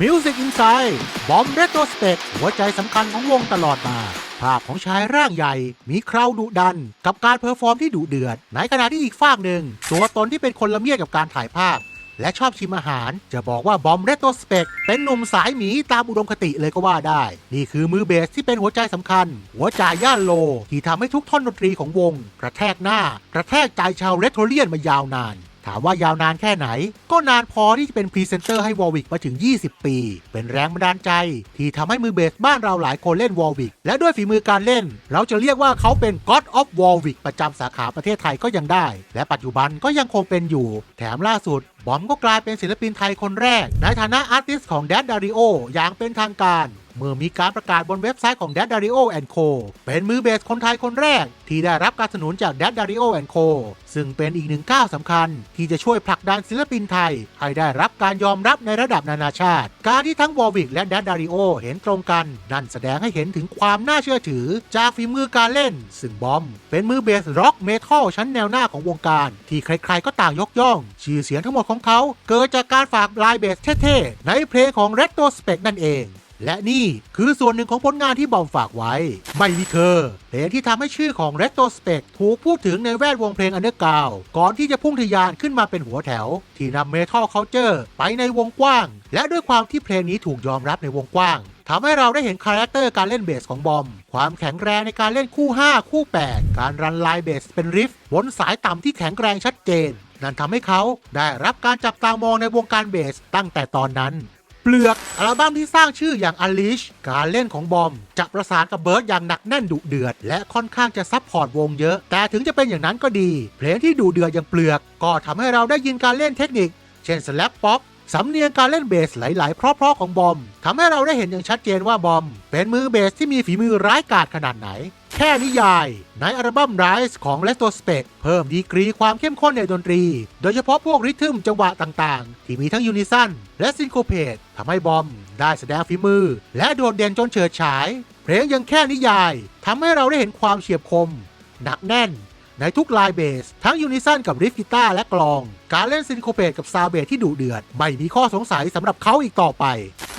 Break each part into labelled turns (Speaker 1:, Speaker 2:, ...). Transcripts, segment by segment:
Speaker 1: Music Inside บอมเรโตสเปกหัวใจสำคัญของวงตลอดมา ภาพของชายร่างใหญ่ มีคราวดุดัน กับการเพอร์ฟอร์มที่ดุเดือด ในขณะที่อีกฝากหนึ่ง ตัวตนที่เป็นคนละเมียดกับการถ่ายภาพ และชอบชิมอาหาร จะบอกว่าบอมเรโตสเปกเป็นหนุ่มสายหมีตามอุดมคติเลยก็ว่าได้ นี่คือมือเบสที่เป็นหัวใจสำคัญ หัวใจย่านโล ที่ทำให้ทุกท่อนดนตรีของวง กระแทกหน้ากระแทกใจชาวเรโทรเลียนมายาวนาน ถามว่ายาวนานแค่ไหน ก็นานพอที่จะเป็นพรีเซนเตอร์ให้วอลวิกมาถึง 20 ปี เป็นแรงบันดาลใจ ที่ทำให้มือเบสบ้านเราหลายคนเล่นวอลวิกและด้วยฝีมือการเล่น เราจะเรียกว่าเขาเป็น God of Warwick ประจำสาขาประเทศไทยก็ยังได้ และปัจจุบันก็ยังคงเป็นอยู่ แถมล่าสุด บอมก็กลายเป็นศิลปินไทยคนแรก ในฐานะอาร์ติสต์ของ Dad Dario อย่างเป็นทางการ เมื่อมีการประกาศบนเว็บไซต์ของ Dad Dario Co เป็นมือเบสคนไทยคนแรก ที่ได้รับการสนับสนุนจาก Dad Dario Co ซึ่งเป็นอีกหนึ่งก้าวสำคัญ ที่จะช่วยผลักดันศิลปินไทย ให้ได้รับการยอมรับในระดับนานาชาติ การที่ทั้งวอร์วิกและ Dad Dario เห็นตรงกัน นั่นแสดงให้เห็นถึงความน่าเชื่อถือ จากฝีมือการเล่น ซึ่งบอม เป็นมือเบสร็อกเมทัลชั้นแนวหน้าของวงการ ที่ใครๆก็ต่างยกย่อง ชื่อเสียงทั้งหมดของเขา เกิดจากการฝากลายเบสเท่ๆในเพลงของ Retro Spec นั่นเอง และนี่คือส่วนหนึ่งของผลงานที่บอมฝากไว้ ไม่มีเคอเพลงที่ทำให้ชื่อของ retrospect ถูกพูดถึงในแวดวงเพลงอันเดอร์กราวก่อนที่จะพุ่งทะยานขึ้นมาเป็นหัวแถว ที่นำเมทัลเคาน์เจอร์ไปในวงกว้าง และด้วยความที่เพลงนี้ถูกยอมรับในวงกว้างทำให้เราได้เห็นคาแรคเตอร์การเล่นเบสของบอม ความแข็งแรงในการเล่นคู่ 5 คู่ 8 การรันไลน์เบสเป็นริฟบนสายต่ำที่แข็งแรงชัดเจน นั่นทำให้เขาได้รับการจับตามองในวงการเบสตั้งแต่ตอนนั้น เปลือกอัลบั้มที่สร้างชื่ออย่าง Unleash การเล่นของบอม จะประสานกับเบิร์ดอย่างหนักแน่นดุเดือด และค่อนข้างจะซับพอร์ตวงเยอะ แต่ถึงจะเป็นอย่างนั้นก็ดี เพลงที่ดุเดือดอย่างเปลือก ก็ทำให้เราได้ยินการเล่นเทคนิค เช่นสแลปป๊อปสำเนียงการเล่นเบสหลาย ๆ เพราะๆของบอมทำให้เราได้เห็นอย่างชัดเจนว่าบอม เป็นมือเบสที่มีฝีมือร้ายกาจขนาดไหน แค่นิยายในอัลบั้ม Rise ของ l e t o Spec เพิ่มดีกรีความเข้มข้นในดนตรี โดยเฉพาะพวกริทึมจังหวะต่างๆ ที่มีทั้งยูนิซันและซินโคเพตทำให้บอมได้แสดงฝีมือ และโดดเด่นจนเฉิดฉาย เพลงยังแค่นิยายทำให้เราได้เห็นความเฉียบคม หนักแน่น ในทุกลายเบส ทั้งยูนิซันกับริฟกีตาร์และกลอง การเล่นซินโคเพตกับซาวเบสที่ดุเดือด ไม่มีข้อสงสัยสำหรับเขาอีกต่อไป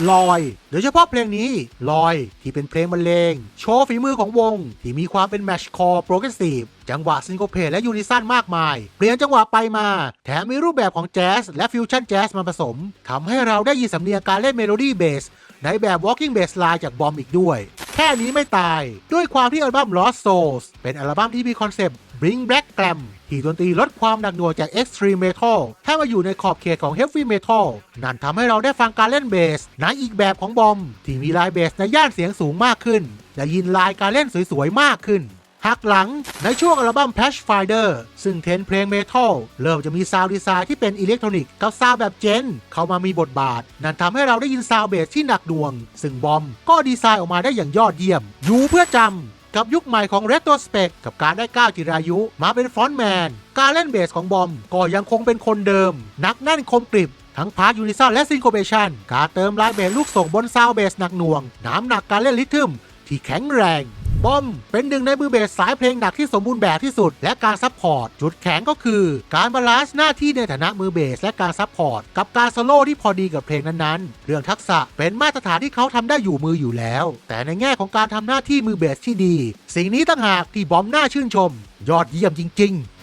Speaker 1: ลอย โดยเฉพาะเพลงนี้ ลอยที่เป็นเพลงบรรเลง โชว์ฝีมือของวง ที่มีความเป็นแมชคอร์โปรเกรสซีฟจังหวะซินโคเพตและยูนิซันมากมาย เปลี่ยนจังหวะไปมา แถมมีรูปแบบของแจ๊สและฟิวชั่นแจ๊สมาผสมทำให้เราได้ยินสำเนียงการเล่นเมโลดี้เบสในแบบ Walking Bass Line จากบอมอีกด้วย แค่นี้ไม่ตาย ด้วยความที่อัลบั้ม Lost Souls เป็นอัลบั้มที่มีคอนเซปต์ Bring Black Glam ที่ดนตรีลดความหนักหน่วงจาก Extreme Metal ให้มาอยู่ในขอบเขตของ Heavy Metal นั่นทำให้เราได้ฟังการเล่นเบสในอีกแบบของบอม ที่มีลายเบสในย่านเสียงสูงมากขึ้น และยินลายการเล่นสวยๆ มากขึ้นหักหลังในช่วงอัลบั้ม Pathfinder ซึ่งเทนเพลงเมทัลเริ่มจะมีซาวด์ดีไซน์ที่เป็นอิเล็กทรอนิกส์กับซาวด์แบบเจน เข้ามามีบทบาท นั่นทำให้เราได้ยินซาวด์เบสที่หนักหน่วง ซึ่งบอมก็ดีไซน์ออกมาได้อย่างยอดเยี่ยม อยู่เพื่อจำ กับยุคใหม่ของ Retro Spec กับการได้ก้าวจิรายุ มาเป็นฟรอนต์แมน การเล่นเบสของบอมก็ยังคงเป็นคนเดิม นักแน่นคมกริบทั้งพาร์ทยูนิซันและซิงโคเบชันการเติมลายเบสลูกส่งบนซาวเบสหนักหน่วง น้ำหนักการเล่นลิทึมที่แข็งแรง บอม เป็นหนึ่งในมือเบสสายเพลงหนักที่สมบูรณ์แบบที่สุด และการซัพพอร์ต จุดแข็งก็คือ การบาลานซ์หน้าที่ในฐานะมือเบสและการซัพพอร์ต กับการโซโล่ที่พอดีกับเพลงนั้นๆ เรื่องทักษะเป็นมาตรฐานที่เขาทำได้อยู่มืออยู่แล้ว แต่ในแง่ของการทำหน้าที่มือเบสที่ดี สิ่งนี้ต่างหากที่บอมน่าชื่นชม ยอดเยี่ยมจริง ๆ